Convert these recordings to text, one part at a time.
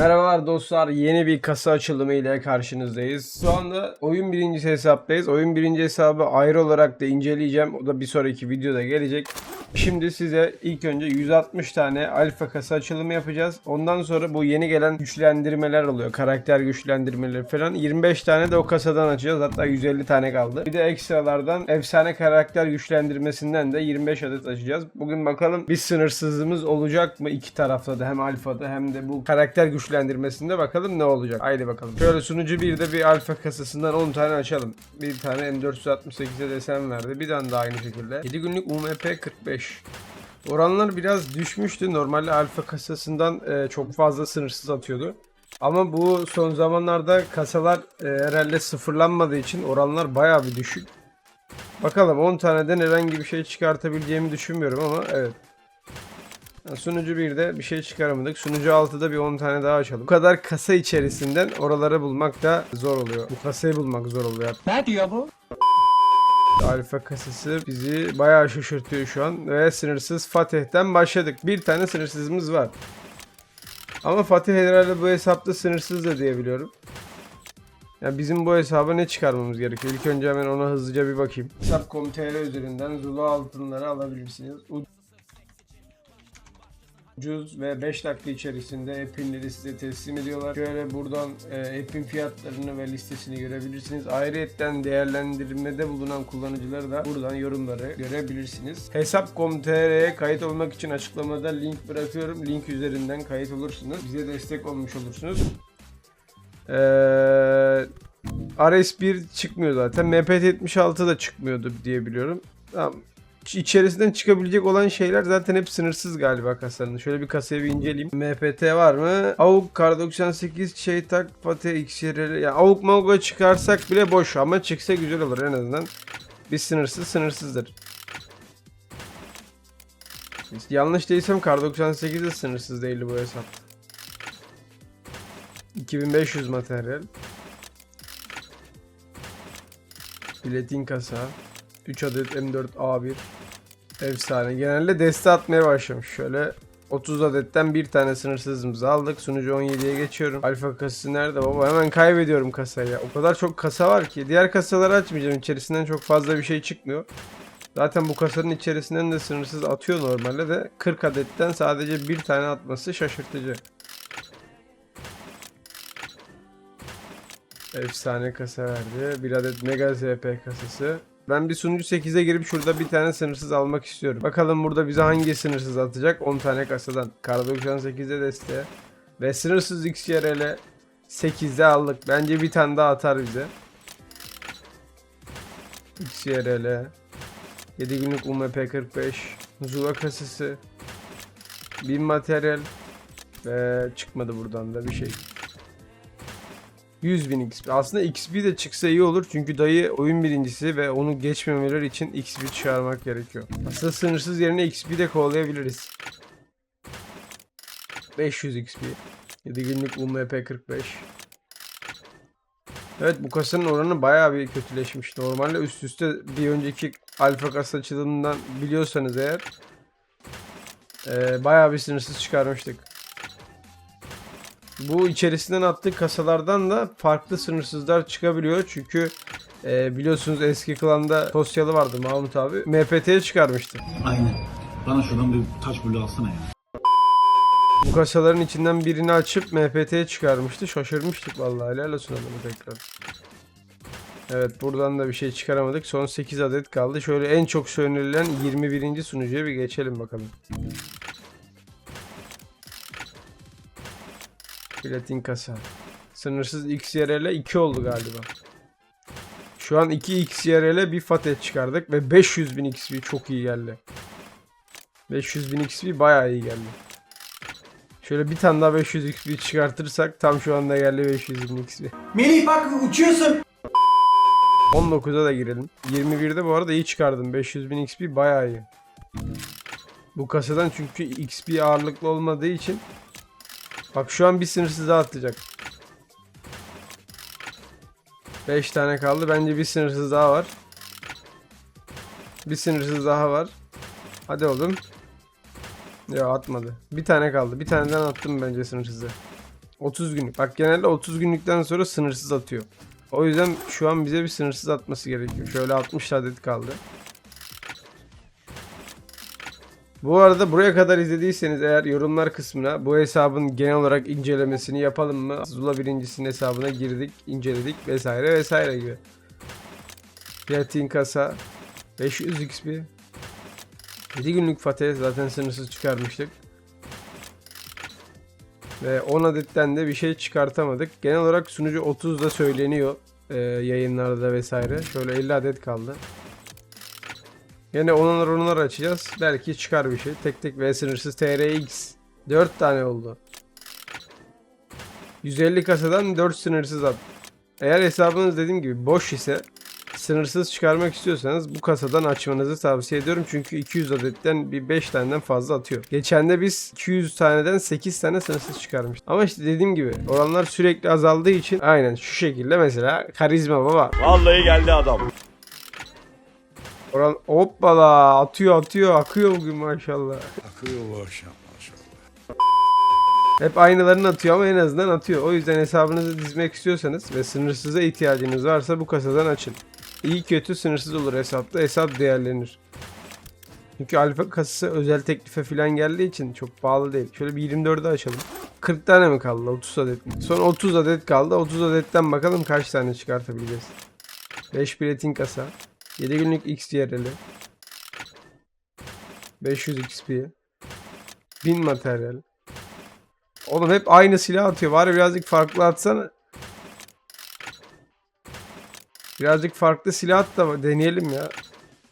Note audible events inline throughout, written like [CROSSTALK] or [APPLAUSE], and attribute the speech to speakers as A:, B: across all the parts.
A: Merhabalar dostlar yeni bir kasa açılımı ile karşınızdayız. Şu anda oyun birincisi hesaptayız. Oyun birinci hesabı ayrı olarak da inceleyeceğim. O da bir sonraki videoda gelecek. Şimdi size ilk önce 160 tane alfa kasa açılımı yapacağız. Ondan sonra bu yeni gelen güçlendirmeler oluyor. Karakter güçlendirmeleri falan. 25 tane de o kasadan açacağız. Hatta 150 tane kaldı. Bir de ekstralardan efsane karakter güçlendirmesinden de 25 adet açacağız. Bugün bakalım bir sınırsızlığımız olacak mı iki tarafta da hem alfada hem de bu karakter güçlendirmesinde bakalım ne olacak. Haydi bakalım. Şöyle sunucu bir de bir alfa kasasından 10 tane açalım. Bir tane M468'e desen verdi. Bir tane daha aynı şekilde. 7 günlük UMP 45. Oranlar biraz düşmüştü. Normalde alfa kasasından e, çok fazla sınırsız atıyordu. Ama bu son zamanlarda kasalar e, herhalde sıfırlanmadığı için oranlar bayağı bir düşük. Bakalım 10 taneden herhangi bir şey çıkartabileceğimi düşünmüyorum ama evet. Yani Sunucu 1'de bir şey çıkaramadık. Sunucu 6'da bir 10 tane daha açalım. Bu kadar kasa içerisinden oraları bulmak da zor oluyor. Bu kasayı bulmak zor oluyor.
B: Ne diyor bu?
A: Alfa kasası bizi bayağı şaşırtıyor şu an. Ve sınırsız Fatih'ten başladık. Bir tane sınırsızımız var. Ama Fatih herhalde bu hesapta sınırsız da diyebiliyorum. Yani bizim bu hesaba ne çıkarmamız gerekiyor? İlk önce hemen ona hızlıca bir bakayım. Hesap.com.tr üzerinden Zulu altınları alabilirsiniz. Ucuz ve 5 dakika içerisinde app'inleri size teslim ediyorlar. Şöyle buradan e, app'in fiyatlarını ve listesini görebilirsiniz. Ayrıyetten değerlendirmede bulunan kullanıcıları da buradan yorumları görebilirsiniz. Hesap.com.tr'ye kayıt olmak için açıklamada link bırakıyorum. Link üzerinden kayıt olursunuz. Bize destek olmuş olursunuz. Eee RS1 çıkmıyor zaten. MPT-76 da çıkmıyordu diye biliyorum. Tamam. İç- İçerisinden çıkabilecek olan şeyler zaten hep sınırsız galiba kasanın. Şöyle bir kasayı bir inceleyeyim. MPT var mı? AUK Kar 98 şey tak Fatih XRL. Ya AUK Mauga çıkarsak bile boş ama çıksa güzel olur en azından. Bir sınırsız sınırsızdır. Yanlış değilsem Kar 98 de sınırsız değildi bu hesap. 2500 materyal. Platin kasa. 3 adet M4A1. Efsane. Genelde deste atmaya başlamış. Şöyle 30 adetten bir tane sınırsızımızı aldık. Sunucu 17'ye geçiyorum. Alfa kasası nerede baba? Hemen kaybediyorum kasayı. O kadar çok kasa var ki. Diğer kasaları açmayacağım. İçerisinden çok fazla bir şey çıkmıyor. Zaten bu kasanın içerisinden de sınırsız atıyor normalde de 40 adetten sadece bir tane atması şaşırtıcı. Efsane kasa verdi. Bir adet Mega ZP kasası. Ben bir sunucu 8'e girip şurada bir tane sınırsız almak istiyorum. Bakalım burada bize hangi sınırsız atacak? 10 tane kasadan. Kar 98'e desteğe. Ve sınırsız XRL 8'de aldık. Bence bir tane daha atar bize. XRL 7 günlük UMP 45 Zula kasası 1000 materyal ve çıkmadı buradan da bir şey. 100 bin XP. Aslında XP de çıksa iyi olur çünkü dayı oyun birincisi ve onu geçmemeleri için XP çıkarmak gerekiyor. Aslında sınırsız yerine XP de kovalayabiliriz. 500 XP. 7 günlük UMP 45. Evet bu kasanın oranı bayağı bir kötüleşmiş. Normalde üst üste bir önceki alfa kasa açılımından biliyorsanız eğer eee bayağı bir sınırsız çıkarmıştık. Bu içerisinden attığı kasalardan da farklı sınırsızlar çıkabiliyor. Çünkü e, biliyorsunuz eski klanda Tosyalı vardı Mahmut abi. MPT'ye çıkarmıştı.
C: Aynen. Bana şuradan bir taş bulu alsana ya.
A: Bu kasaların içinden birini açıp MPT'ye çıkarmıştı. Şaşırmıştık vallahi. Helal olsun adamı tekrar. Evet buradan da bir şey çıkaramadık. Son 8 adet kaldı. Şöyle en çok söylenilen 21. sunucuya bir geçelim bakalım. Platin kasa. Sınırsız XRL 2 oldu galiba. Şu an 2 XRL bir Fatih çıkardık ve 500 bin XP çok iyi geldi. 500 bin XP bayağı iyi geldi. Şöyle bir tane daha 500 XP çıkartırsak tam şu anda geldi 500 bin XP.
B: Melih bak uçuyorsun.
A: 19'a da girelim. 21'de bu arada iyi çıkardım. 500 bin XP bayağı iyi. Bu kasadan çünkü XP ağırlıklı olmadığı için Bak şu an bir sınırsız daha atacak. 5 tane kaldı. Bence bir sınırsız daha var. Bir sınırsız daha var. Hadi oğlum. Ya atmadı. Bir tane kaldı. Bir taneden attım bence sınırsızı. 30 günlük. Bak genelde 30 günlükten sonra sınırsız atıyor. O yüzden şu an bize bir sınırsız atması gerekiyor. Şöyle 60 adet kaldı. Bu arada buraya kadar izlediyseniz eğer yorumlar kısmına bu hesabın genel olarak incelemesini yapalım mı? Zula birincisinin hesabına girdik, inceledik vesaire vesaire gibi. Platin kasa 500 XP 7 günlük Fatih zaten sınırsız çıkarmıştık. Ve 10 adetten de bir şey çıkartamadık. Genel olarak sunucu 30'da söyleniyor e, yayınlarda vesaire. Şöyle 50 adet kaldı. Yine onalar onalar açacağız. Belki çıkar bir şey. Tek tek ve sınırsız TRX. 4 tane oldu. 150 kasadan 4 sınırsız at. Eğer hesabınız dediğim gibi boş ise sınırsız çıkarmak istiyorsanız bu kasadan açmanızı tavsiye ediyorum. Çünkü 200 adetten bir 5 taneden fazla atıyor. Geçen de biz 200 taneden 8 tane sınırsız çıkarmıştık. Ama işte dediğim gibi oranlar sürekli azaldığı için aynen şu şekilde mesela karizma baba.
D: Vallahi geldi adam.
A: Oran hoppala atıyor atıyor akıyor bugün maşallah.
D: Akıyor bu akşam maşallah.
A: Hep aynılarını atıyor ama en azından atıyor. O yüzden hesabınızı dizmek istiyorsanız ve sınırsıza ihtiyacınız varsa bu kasadan açın. İyi kötü sınırsız olur hesapta. Hesap değerlenir. Çünkü alfa kasası özel teklife falan geldiği için çok pahalı değil. Şöyle bir 24'ü açalım. 40 tane mi kaldı? 30 adet mi? Son 30 adet kaldı. 30 adetten bakalım kaç tane çıkartabileceğiz. 5 platin kasa. 7 günlük XDR'li. 500 XP. 1000 materyal. Oğlum hep aynı silah atıyor. Bari birazcık farklı atsana. Birazcık farklı silah at da deneyelim ya.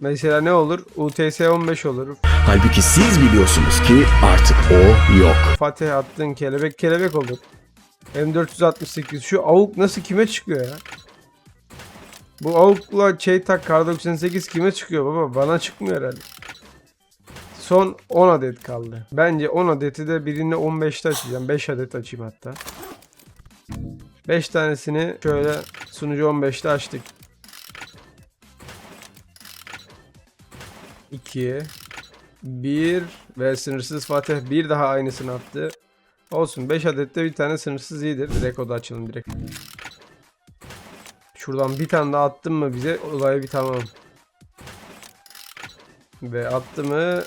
A: Mesela ne olur? UTS 15 olur.
E: Halbuki siz biliyorsunuz ki artık o yok.
A: Fatih attığın kelebek kelebek olur. M468. Şu avuk nasıl kime çıkıyor ya? Bu avukla Çeytak Kar 98 kime çıkıyor baba? Bana çıkmıyor herhalde. Son 10 adet kaldı. Bence 10 adeti de birini 15'te açacağım. 5 adet açayım hatta. 5 tanesini şöyle sunucu 15'te açtık. 2 1 ve sınırsız Fatih bir daha aynısını attı. Olsun 5 adette bir tane sınırsız iyidir. Da açalım direkt. Şuradan bir tane daha attım mı bize olay bir tamam. Ve attı mı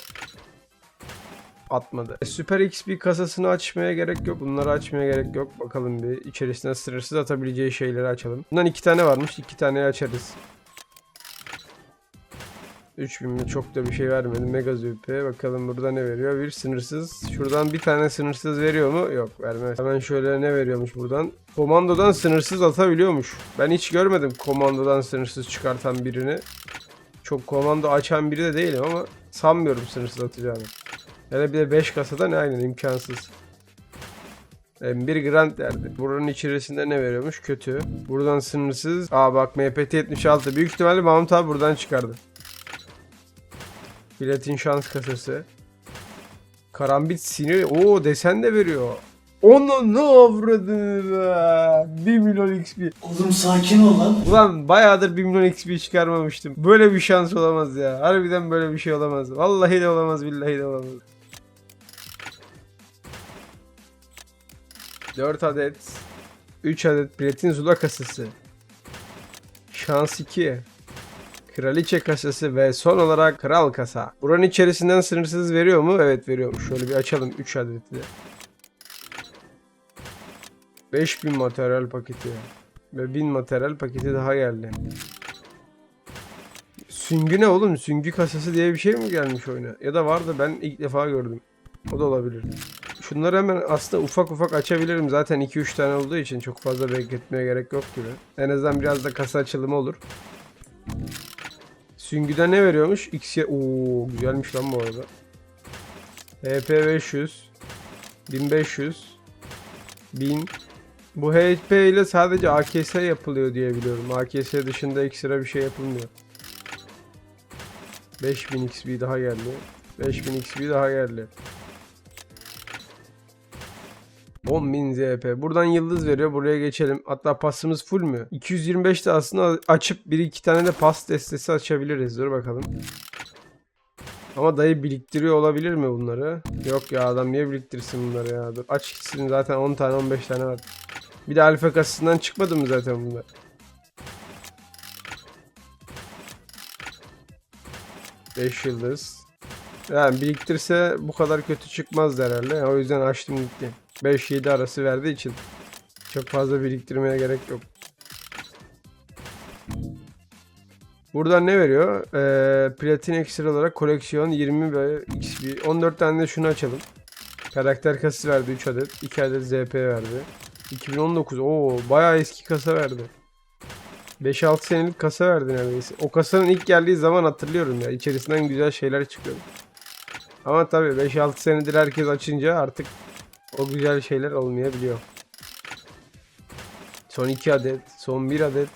A: atmadı. E, Süper XP kasasını açmaya gerek yok. Bunları açmaya gerek yok. Bakalım bir içerisine sınırsız atabileceği şeyleri açalım. Bundan iki tane varmış. iki taneyi açarız. 3000 mi çok da bir şey vermedi. Mega züppe. Bakalım burada ne veriyor? Bir sınırsız. Şuradan bir tane sınırsız veriyor mu? Yok vermez. Hemen şöyle ne veriyormuş buradan? Komandodan sınırsız atabiliyormuş. Ben hiç görmedim komandodan sınırsız çıkartan birini. Çok komando açan biri de değilim ama sanmıyorum sınırsız atacağını. Hele bir de 5 kasada ne aynen imkansız. M1 Grand derdi. Buranın içerisinde ne veriyormuş? Kötü. Buradan sınırsız. Aa bak MPT 76. Büyük ihtimalle Mahmut abi buradan çıkardı. Platin şans kasası. Karambit sinir. Oo desen de veriyor. Onu ne avradını be. 1 milyon XP.
B: Oğlum sakin ol lan.
A: Ulan bayağıdır 1 milyon XP çıkarmamıştım. Böyle bir şans olamaz ya. Harbiden böyle bir şey olamaz. Vallahi de olamaz billahi de olamaz. 4 adet 3 adet platin zula kasası. Şans 2. Kraliçe kasası ve son olarak kral kasa. Buranın içerisinden sınırsız veriyor mu? Evet veriyormuş. Şöyle bir açalım 3 adeti de. 5000 materyal paketi. Ve 1000 materyal paketi daha geldi. Süngü ne oğlum? Süngü kasası diye bir şey mi gelmiş oyuna? Ya da vardı ben ilk defa gördüm. O da olabilir. Şunları hemen aslında ufak ufak açabilirim. Zaten 2-3 tane olduğu için çok fazla bekletmeye gerek yok gibi. En azından biraz da kasa açılımı olur. Süngüde ne veriyormuş? X'ye... Oo güzelmiş lan bu arada. HP 500 1500 1000 Bu HP ile sadece AKS yapılıyor diye biliyorum. AKS dışında ekstra bir şey yapılmıyor. 5000 XP daha geldi. 5000 XP daha geldi. 10.000 ZP. Buradan yıldız veriyor. Buraya geçelim. Hatta pasımız full mü? 225 de aslında açıp bir iki tane de pas destesi açabiliriz. Dur bakalım. Ama dayı biriktiriyor olabilir mi bunları? Yok ya adam niye biriktirsin bunları ya? Dur aç gitsin zaten 10 tane 15 tane var. Bir de alfa kasasından çıkmadı mı zaten bunlar? Beş yıldız. Yani biriktirse bu kadar kötü çıkmaz herhalde. O yüzden açtım gitti. 5-7 arası verdiği için çok fazla biriktirmeye gerek yok. Buradan ne veriyor? Ee, platin ekstra olarak koleksiyon 20 ve XP. 14 tane de şunu açalım. Karakter kasası verdi 3 adet. 2 adet ZP verdi. 2019. Oo bayağı eski kasa verdi. 5-6 senelik kasa verdi neredeyse. O kasanın ilk geldiği zaman hatırlıyorum ya. İçerisinden güzel şeyler çıkıyordu. Ama tabii 5-6 senedir herkes açınca artık o güzel şeyler olmayabiliyor. Son 2 adet, son 1 adet.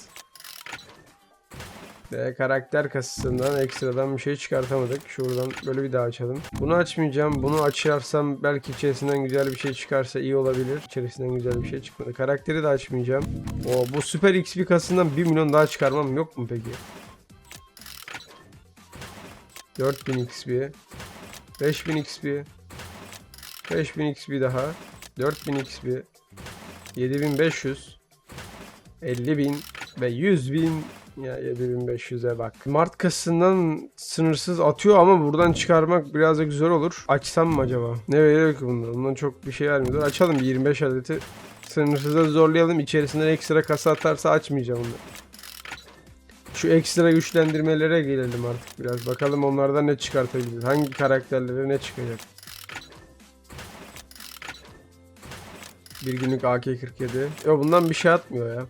A: Ve karakter kasasından ekstradan bir şey çıkartamadık. Şuradan böyle bir daha açalım. Bunu açmayacağım. Bunu açarsam belki içerisinden güzel bir şey çıkarsa iyi olabilir. İçerisinden güzel bir şey çıkmadı. Karakteri de açmayacağım. O bu süper XP kasasından 1 milyon daha çıkarmam yok mu peki? 4000 XP. 5000 XP. 5000 XP daha. 4000 XP. 7500. 50.000 ve 100.000 ya 7500'e bak. Mart kasasından sınırsız atıyor ama buradan çıkarmak birazcık zor olur. Açsam mı acaba? Ne veriyor ki bunlar? Bundan çok bir şey vermiyor. Açalım bir 25 adeti. Sınırsıza zorlayalım. İçerisinden ekstra kasa atarsa açmayacağım onu. Şu ekstra güçlendirmelere gelelim artık biraz. Bakalım onlardan ne çıkartabiliriz. Hangi karakterlere ne çıkacak. Bir günlük AK-47. Yok bundan bir şey atmıyor ya.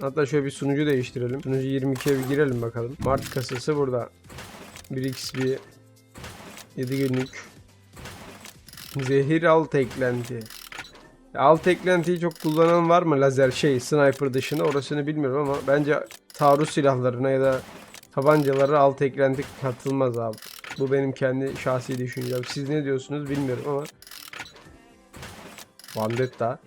A: Hatta şöyle bir sunucu değiştirelim. Sunucu 22'ye bir girelim bakalım. Mart kasası burada. 1xp 7 günlük. Zehir alt eklenti. Alt eklentiyi çok kullanan var mı lazer şey sniper dışında orasını bilmiyorum ama bence taarruz silahlarına ya da tabancalara alt eklenti katılmaz abi. Bu benim kendi şahsi düşüncem. Siz ne diyorsunuz bilmiyorum ama. Vandetta.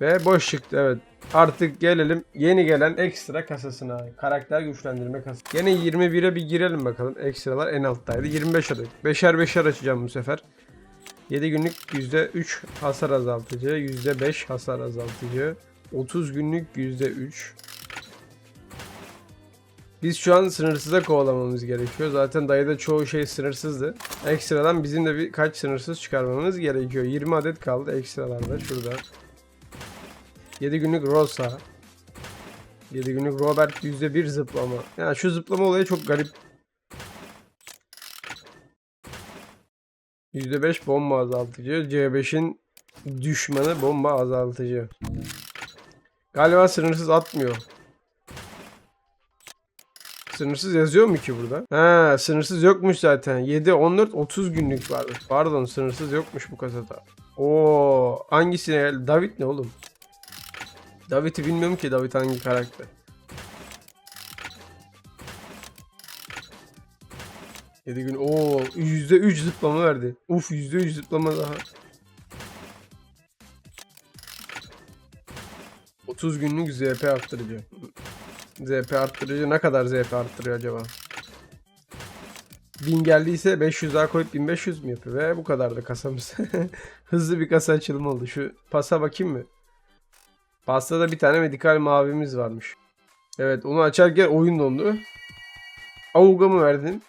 A: Ve boş çıktı evet. Artık gelelim yeni gelen ekstra kasasına. Karakter güçlendirme kasası. Yine 21'e bir girelim bakalım. Ekstralar en alttaydı. 25 adet. Beşer beşer açacağım bu sefer. 7 günlük %3 hasar azaltıcı. %5 hasar azaltıcı. 30 günlük %3. Biz şu an sınırsıza kovalamamız gerekiyor. Zaten dayıda çoğu şey sınırsızdı. Ekstradan bizim de birkaç sınırsız çıkarmamız gerekiyor. 20 adet kaldı ekstralarda şurada. 7 günlük Rosa. 7 günlük Robert %1 zıplama. Yani şu zıplama olayı çok garip. %5 bomba azaltıcı. C5'in düşmanı bomba azaltıcı. Galiba sınırsız atmıyor. Sınırsız yazıyor mu ki burada? Ha, sınırsız yokmuş zaten. 7, 14, 30 günlük varmış. Pardon, sınırsız yokmuş bu kasada. Oo, hangisine? David ne oğlum? David'i bilmiyorum ki David hangi karakter. 7 gün. Oo, %3 zıplama verdi. Uf %3 zıplama daha. 30 günlük ZP arttırıcı. ZP arttırıcı ne kadar ZP arttırıyor acaba? 1000 geldiyse 500 daha koyup 1500 mü yapıyor? Ve bu kadar da kasamız. [LAUGHS] Hızlı bir kasa açılımı oldu. Şu pasa bakayım mı? Pastada bir tane medikal mavimiz varmış. Evet onu açarken oyun dondu. Avuga mı verdin?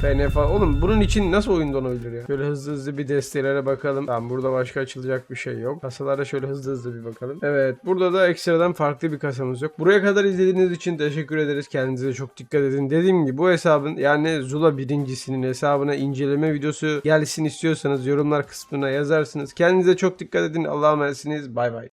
A: FN falan. Oğlum bunun için nasıl oyun donabilir ya? Şöyle hızlı hızlı bir destelere bakalım. Tamam burada başka açılacak bir şey yok. Kasalara şöyle hızlı hızlı bir bakalım. Evet burada da ekstradan farklı bir kasamız yok. Buraya kadar izlediğiniz için teşekkür ederiz. Kendinize çok dikkat edin. Dediğim gibi bu hesabın yani Zula birincisinin hesabına inceleme videosu gelsin istiyorsanız yorumlar kısmına yazarsınız. Kendinize çok dikkat edin. Allah'a emanetsiniz. Bay bay.